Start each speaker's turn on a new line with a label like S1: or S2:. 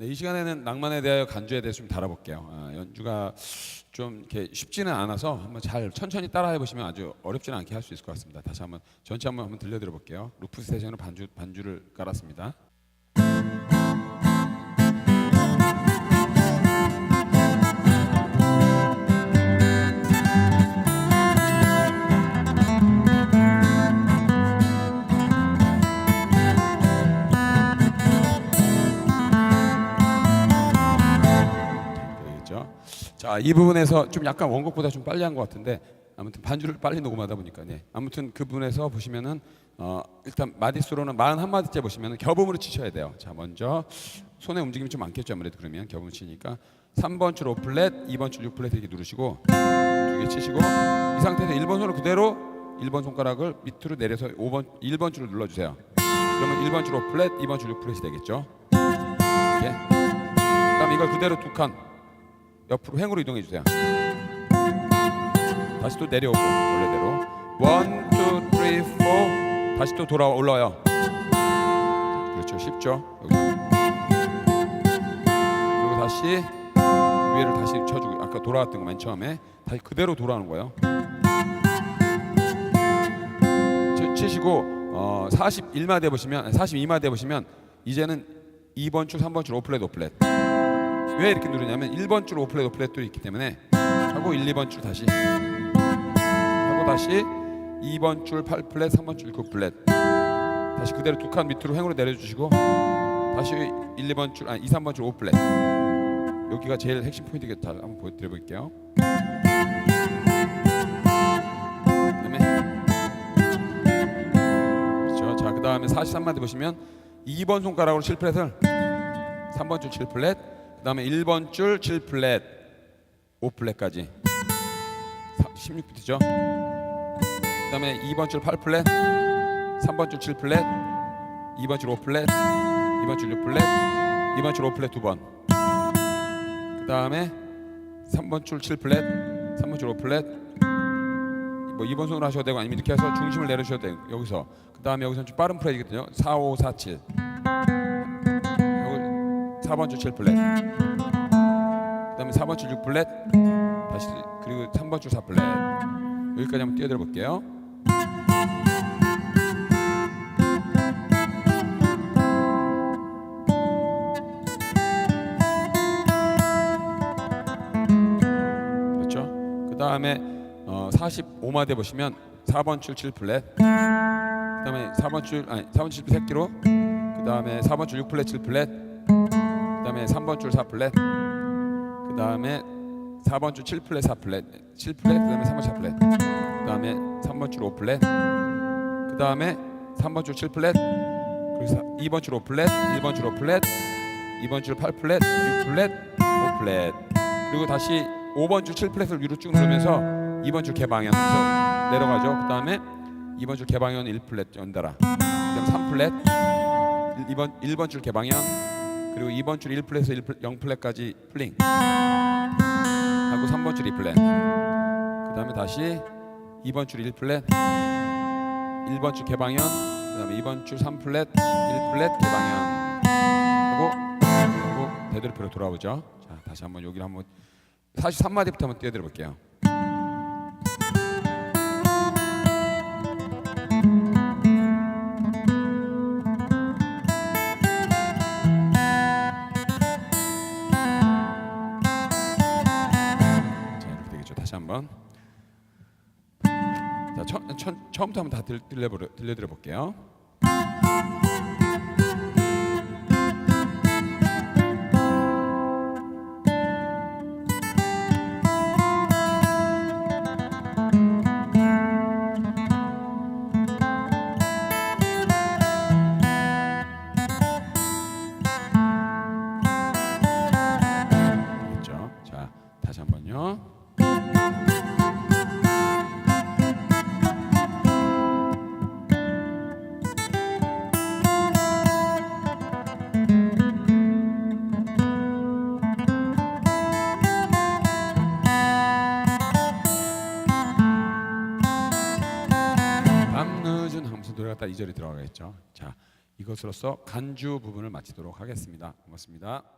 S1: 네, 이 시간에는 낭만에 대하여 간주에 대해서 좀 다뤄볼게요. 아, 연주가 좀 이렇게 쉽지는 않아서 한번 잘 천천히 따라해 보시면 아주 어렵지는 않게 할 수 있을 것 같습니다. 다시 한번 전체 한번 한번 들려드려 볼게요. 루프 스테이션으로 반주 반주를 깔았습니다. 자, 이 부분에서 좀 약간 원곡보다 좀 빨리 한 것 같은데 아무튼 반주를 빨리 녹음하다 보니까 네. 아무튼 그 부분에서 보시면은 어, 일단 마디수로는 41마디째 보시면은 겨음으로 치셔야 돼요. 자, 먼저 손의 움직임이 좀 많겠죠. 아무래도 그러면 겨음을 치니까 3번 줄 5플랫, 2번 줄 6플랫 이렇게 누르시고 두 개 치시고 이 상태에서 1번 손을 그대로 1번 손가락을 밑으로 내려서 5번 1번 줄을 눌러 주세요. 그러면 1번 줄 5플랫, 2번 줄 6플랫이 되겠죠. 이렇게. 그다음 이걸 그대로 두 칸 옆으로 횡으로 이동해 주세요. 다시 또 내려오고 원래대로 원, 투, 쓰리, 포 다시 또 돌아 올라와요. 그렇죠, 쉽죠. 여기서 그리고 다시 위에를 다시 쳐주고 아까 돌아왔던 거맨 처음에 다시 그대로 돌아오는 거예요. 치- 치시고 어, 41마디 보시면 42마디 보시면 이제는 2번 줄, 3번 줄 오플렛 오플렛 왜 이렇게 누르냐면 1번 줄 오플렛 오플렛도 있기 때문에 하고 1, 2번 줄 다시 하고 다시 2번 줄 8플랫, 3번 줄 9플랫 다시 그대로 두 칸 밑으로 횡으로 내려주시고 다시 1, 2번 줄 아니 2, 3번 줄 5플랫 여기가 제일 핵심 포인트겠다. 한번 보여드려 볼게요. 그다음에 그렇죠. 자 그 다음에 43마디 보시면 2번 손가락으로 7플랫을 3번 줄 7플랫 그다음에 1번 줄 7플랫 5플랫까지. 16비트죠? 그다음에 2번 줄 8플랫 3번 줄 7플랫 2번 줄 5플랫 2번 줄 6플랫 2번 줄 5플랫 두 번. 그다음에 3번 줄 7플랫 3번 줄 5플랫 뭐 2번 손으로 하셔도 되고 아니면 이렇게 해서 중심을 내려주셔도 돼요 여기서. 그다음에 여기서는 좀 빠른 프레이거든요. 4, 5, 4, 7 그리고 4번 줄 7플랫 그 다음에 4번 줄 6플랫 다시 그리고 3번 줄 4플랫 여기까지 한번 띄워드려 볼게요. 그렇죠? 그 다음에 어, 45마디 보시면 4번 줄 7플랫 그 다음에 4번 줄 아니 4번 줄 새끼로. 그 다음에 4번 줄 6플랫 7플랫 그다음에 3번 줄 4플랫 그다음에 4번 줄 7플랫 4플랫 7플랫 그다음에 3번 4플랫 그다음에 3번 줄 5플랫 그다음에 3번 줄 7플랫 그리고 2번 줄 5플랫 1번 줄 5플랫 2번 줄 8플랫 6플랫 5플랫 그리고 다시 5번 줄 7플랫을 위로 쭉 누르면서 2번 줄 개방향에서 내려가죠 그다음에 2번 줄 개방향 1플랫 연달아 그다음에 3플랫 2번 1번 줄 개방향 그리고 2번 줄 1플랫에서 1플, 0플랫까지 플링. 하고 3번 줄 2플랫. 그 다음에 다시 2번 줄 1플랫 1번 줄 개방향 그다음에 2번 줄 3플랫 1플랫 개방향 하고 하고 되돌이표로 돌아오죠. 자 다시 한번 여기를 한번 43마디부터 한번 띄워드려 볼게요 다시 한번. 자 처, 처, 처음부터 한번 다 들, 들려보려, 들려드려 볼게요. 다시 한번요. 밤늦은 하면서 노래가 딱 2절이 들어가겠죠. 자 이것으로써 간주 부분을 마치도록 하겠습니다. 고맙습니다.